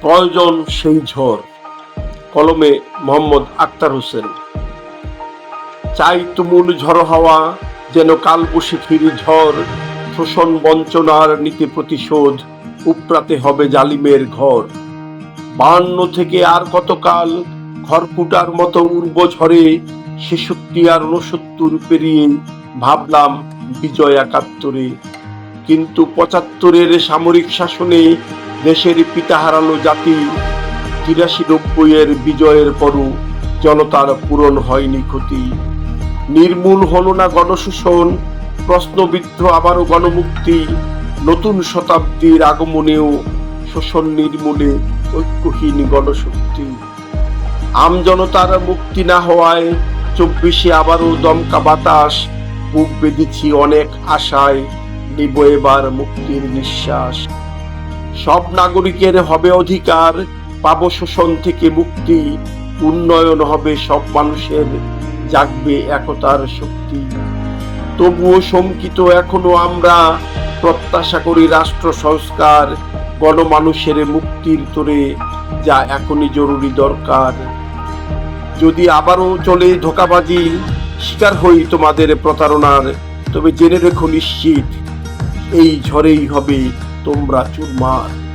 প্রয়োজন সেই ঝড়? কলমে মোহাম্মদ আক্তার হোসেন। চাই তুমুল ঝড় হাওয়া, যেন কাল বসিখির ঝড়। শোষণ বঞ্চনার নীতি প্রতিশোধ উপরাতে হবে জালিমের ঘর। বান্ন থেকে আর কতকাল খড়কুটার মতো উর্ব ঝরে ছেষট্টি আর উনসত্তর পেরিয়ে ভাবলাম বিজয় একাত্তরে। কিন্তু পঁচাত্তরের সামরিক শাসনে দেশের পিতা হারালো জাতি তিরাশি নব্বইয়ের বিজয়ের পরও জনতার পূরণ হয়নি ক্ষতি। নির্মূল হল না গণশোষণ, প্রশ্নবিদ্ধ আবারও গণমুক্তি, নতুন শতাব্দীর আগমনেও শোষণ নির্মূলে ঐক্যহীন গণশক্তি। আমজনতার মুক্তি না হওয়ায় চব্বিশে আবারও দমকা বাতাস বুক বেঁধেছি অনেক আশায় নিব এবার মুক্তির নিঃশ্বাস। সব নাগরিকের হবে অধিকার, পাব শোষণ থেকে মুক্তি, উন্নয়ন হবে সব মানুষের, জাগবে একতার শক্তি। তবুও শঙ্কিত এখনও আমরা, প্রত্যাশা করি রাষ্ট্র সংস্কার, গণমানুষের মুক্তির তোরে যা এখনই জরুরি দরকার। যদি আবারও চলে ধোকাবাজি, শিকার হই তোমাদের প্রতারণার, তবে জেনে রেখো নিশ্চিত, এই ঝড়েই হবে তোমরা চুরমার।